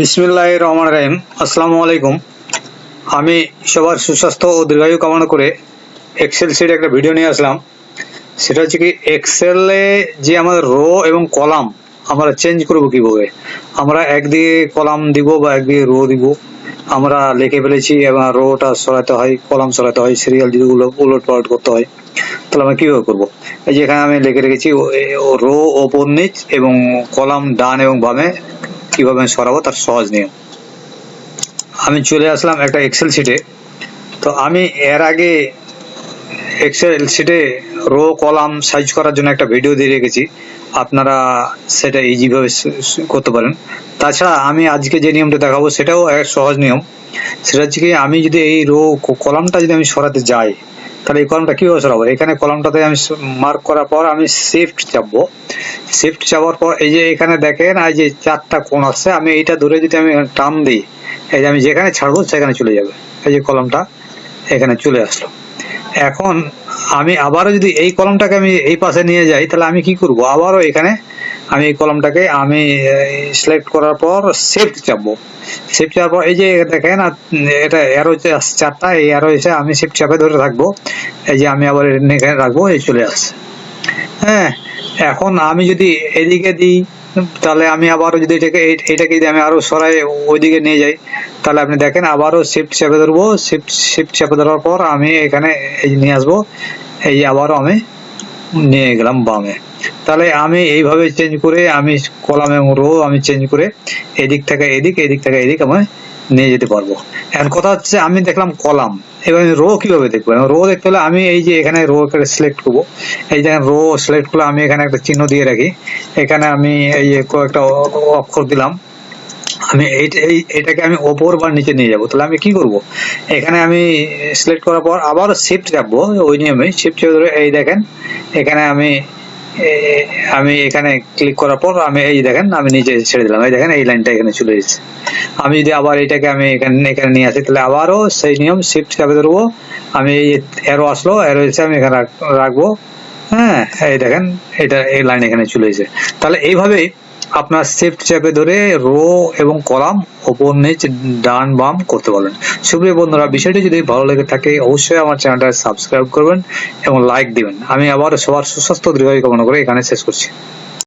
বিসমিল্লাহ রহমান রাহিম। আসসালামু আলাইকুম। আমি সবার সুস্বাস্থ্য ও দীর্ঘায়ু কামনা করে এক্সেল সিট একটা ভিডিও নিয়ে আসলাম। সেটা হচ্ছে কি এক্সেলে যে আমাদের রো এবং কলাম আমরা চেঞ্জ করব কীভাবে? আমরা একদিকে কলাম দিব বা একদিকে রো দিব। আমরা লিখে ফেলেছি এবং রোটা সরাতে হয় কলাম সরাতে হয় সিরিয়াল যদি উলট পালট করতে হয়। তাহলে আমরা কীভাবে করব? এই যে এখানে আমি লিখে রেখেছি রো ওপর নিচ এবং কলাম ডান এবং বামে কীভাবে আমি সরাবো তার সহজ নিয়ম। আমি চলে আসলাম একটা এক্সেল শিটে তো আমি এর আগে এক্সেল শিটে রো কলাম সাইজ করার জন্য একটা ভিডিও দিয়ে রেখেছি। আপনারা সেটা ইজিভাবে করতে পারেন। তাছাড়া আমি আজকে যে নিয়মটা দেখাবো, সেটাও এক সহজ নিয়ম। সেটা হচ্ছে কি, আমি যদি এই রো কলামটা যদি আমি সরাতে যাই, তাহলে এই কলমটা কীভাবে সরাবো? এখানে কলামটাতে আমি মার্ক করার পর আমি শিফট চাপবো। শিফট চাপার পর এই যে এখানে দেখেন, এই যে চারটা কোণ আছে, আমি এইটা ধরে যদি আমি টান দিই, এই যে আমি যেখানে ছাড়বো, সেখানে চলে যাবে। এই যে কলমটা এখানে চলে আসলো। এখন আমি আবারও যদি এই কলমটাকে আমি এই পাশে নিয়ে যাই, তাহলে আমি কি করব? আবারও এখানে আমি এই কলমটাকে আমি সিলেক্ট করার পর শিফট চাপবো। চাপার পর এই যে দেখেন এটা অ্যারো চারটা, এই অ্যারো এসে আমি শিফট চাপে ধরে থাকব এই যে আমি আবার এখানে রাখব, এই চলে আসছে। হ্যাঁ এখন আমি যদি এদিকে দিই, তাহলে আমি আবারও যদি এটাকে এটাকে যদি আমি আরও সরাই ওইদিকে নিয়ে যাই তাহলে আপনি দেখেন, আবারও শিফট চেপে ধরবো। শিফট শিফট চেপে ধরার পর আমি এখানে এই নিয়ে আসব। এই আবারও আমি নিয়ে গেলাম বামে। তাহলে আমি এইভাবে চেঞ্জ করে আমি কলাম এবং রো আমি চেঞ্জ করে এদিক থেকে এদিক এদিক থেকে এদিক আমি নিয়ে যেতে পারব। এখন কথা হচ্ছে আমি দেখলাম কলাম এবার রো কীভাবে দেখব? রো দেখতে হলে আমি এই যে এখানে রো সিলেক্ট করব। এই যে রো সিলেক্ট করলে আমি এখানে একটা চিহ্ন দিয়ে রাখি। এখানে আমি এই কয়েকটা অক্ষর দিলাম। আমি এই- এটাকে আমি ওপর বা নিচে নিয়ে যাব। তাহলে আমি কি করব? এখানে আমি সিলেক্ট করার পর আবার শিফট চাপবো, ওই নিয়মে শিফট চেপে ধরে এই দেখেন, এখানে আমি আমি এখানে ক্লিক করার পর আমি এই দেখেন, আমি নিচে ছেড়ে দিলাম। এই দেখেন, এই লাইনটা এখানে চলে এসেছে। আমি যদি আবার এটাকে আমি এখানে এখানে নিয়ে আসি, তাহলে আবারও সেই নিয়ম শিফট চাপে ধরবো। আমি এই এরো আসলো এরো এসে আমি এখানে রাখব। হ্যাঁ এই দেখেন, এটা, এই লাইন এখানে চলে এসেছে। তাহলে এইভাবেই আপনার শিফট চেপে ধরে রো এবং কলাম ওপর নিচ ডান বাম করতে পারবেন। সুপ্রিয় বন্ধুরা, বিষয়টি যদি ভালো লেগে থাকে, অবশ্যই আমার চ্যানেলটা সাবস্ক্রাইব করবেন এবং লাইক দিবেন। আমি আবার সবার সুস্বাস্থ্য, দীর্ঘায়ু কামনা করে এখানে শেষ করছি।